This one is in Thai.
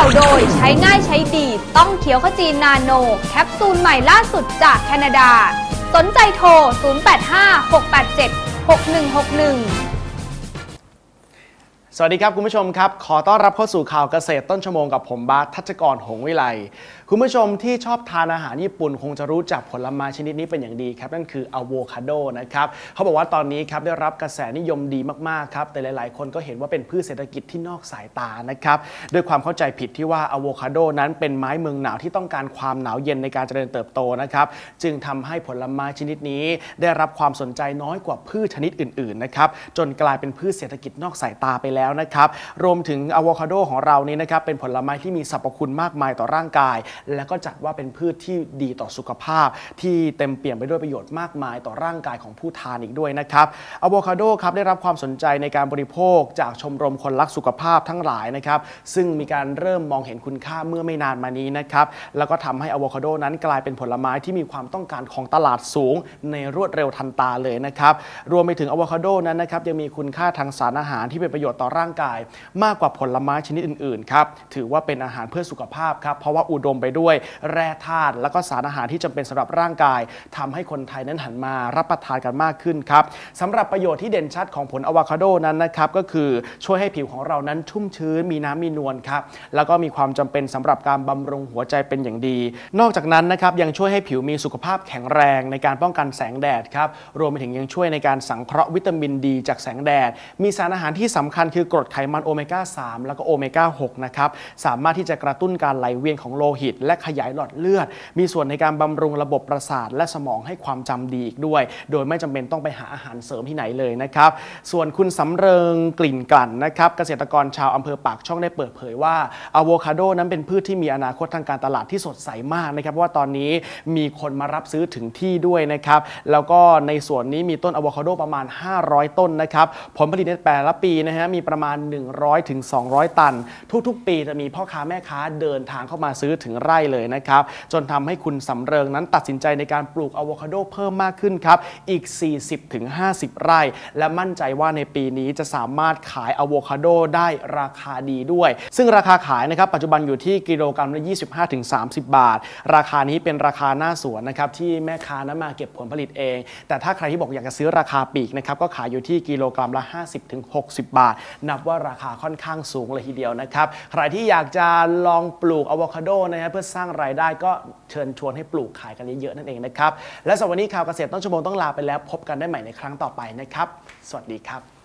าวโดยใช้ง่ายใช้ดีต้องเขียวขจีนนาโน แคปซูลใหม่ล่าสุดจากแคนาดา สนใจโทร 0856876161 สวัสดีครับคุณผู้ชมครับ ขอต้อนรับเข้าสู่ข่าวเกษตรต้นชั่วโมงกับผมบาสทัชกรหงวิไลคุณผู้ชมที่ชอบทานอาหารญี่ปุ่น คงจะรู้จักผลไม้ชนิดนี้เป็นอย่างดีครับ นั่นคืออะโวคาโดนะครับเขาบอกว่าตอนนี้ครับได้รับกระแสนิยมดีมากๆครับ แต่หลาย ๆ คนก็เห็นว่าเป็นพืชเศรษฐกิจที่นอกสายตานะครับด้วยความเข้าใจผิดที่ว่าอะโวคาโดนั้นเป็นไม้เมืองหนาวที่ต้องการความหนาวเย็นในการเจริญเติบโตนะครับจึงทำให้ผลไม้ชนิดนี้ ได้รับความสนใจน้อยกว่าพืชชนิดอื่นๆนะครับจนกลายเป็นพืชเศรษฐกิจนอกสายตาไปแล้วนะครับ รวมถึงอะโวคาโดของเรานี่นะครับเป็นผลไม้ที่มีสรรพคุณมากมายต่อร่างกาย และก็จัดว่าเป็นพืชที่ดีต่อสุขภาพ ที่เต็มเปี่ยมไปด้วยประโยชน์มากมายต่อร่างกายของผู้ทานอีกด้วยนะครับอะโวคาโดครับได้รับความสนใจในการบริโภคจากชมรมคนรักสุขภาพทั้งหลายนะครับซึ่งมีการเริ่มมองเห็นคุณค่าเมื่อไม่นานมานี้นะครับแล้วก็ทำให้อะโวคาโดนั้นกลายเป็นผลไม้ที่มีความต้องการของตลาดสูง ในรวดเร็วทันตาเลยนะครับรวมไปถึงอะโวคาโดนั้นนะครับยังมีคุณค่าทางสารอาหารที่เป็นประโยชน์ต่อร่างกาย มากกว่าผลไม้ชนิดอื่นๆครับถือว่าเป็นอาหารเพื่อสุขภาพครับเพราะว่าอุดมไปด้วยแร่ธาตุและก็สารอาหารที่จำเป็นสำหรับร่างกายทำให้คนไทยนั้นหันมารับประทานกันมากขึ้นครับสำหรับประโยชน์ที่เด่นชัดของผลอะโวคาโดนั้นนะครับก็คือช่วยให้ผิวของเรานั้นชุ่มชื้นมีน้ำมีนวลครับแล้วก็มีความจำเป็นสำหรับการบำรุงหัวใจเป็นอย่างดี นอกจากนั้นนะครับยังช่วยให้ผิวมีสุขภาพแข็งแรงในการป้องกันแสงแดดครับรวมไปถึงยังช่วยในการสังเคราะห์วิตามินดี จากแสงแดด มีสารอาหารที่สำคัญคือือกรดไขมันโอเมก้า 3 แล้วก็โอเมก้า 6 นะครับ สามารถที่จะกระตุ้นการไหลเวียนของโลหิต และขยายหลอดเลือด มีส่วนในการบำรุงระบบประสาท และสมองให้ความจำดีอีกด้วย โดยไม่จำเป็นต้องไปหาอาหารเสริมที่ไหนเลยนะครับ ส่วนคุณสำเริงกลิ่นกลั่นนะครับเกษตรกรชาวอำเภอปากช่องได้เปิดเผยว่าอะโวคาโดนั้นเป็นพืชที่มีอนาคตทางการตลาดที่สดใสมากนะครับว่าตอนนี้มีคนมารับซื้อถึงที่ด้วยนะครับแล้วก็ในส่วนนี้มีต้นอะโวคาโดประมาณ 500 ต้นนะครับผลผลิตในแต่ละปีนะฮะมีประมาณ 100ถึง200ตัน ทุกๆ ปีจะมีพ่อค้าแม่ค้าเดินทางเข้ามาซื้อถึงไร่เลยนะครับจนทำให้คุณสำเริงนั้นตัดสินใจในการปลูกอะโวคาโดเพิ่มมากขึ้นครับอีก 40ถึง50 ไร่ และมั่นใจว่าในปีนี้จะสามารถขายอะโวคาโดได้ราคาดีด้วย ซึ่งราคาขายนะครับปัจจุบันอยู่ที่กิโลกรัมละ 25ถึง30 บาท ราคานี้เป็นราคาหน้าสวนนะครับที่แม่ค้านั้นมาเก็บผลผลิตเอง แต่ถ้าใครที่บอกอยากจะซื้อราคาปีกนะครับก็ขายอยู่ที่กิโลกรัมละ 50ถึง60 บาทนับว่าราคาค่อนข้างสูงเลยทีเดียวนะครับ ใครที่อยากจะลองปลูกอะโวคาโดนะฮะเพื่อสร้างรายได้ก็เชิญชวนให้ปลูกขายกันเยอะๆนั่นเองนะครับ และสำหรับวันนี้ข่าวเกษตรต้นชั่วโมงต้องลาไปแล้ว พบกันได้ใหม่ในครั้งต่อไปนะครับ สวัสดีครับ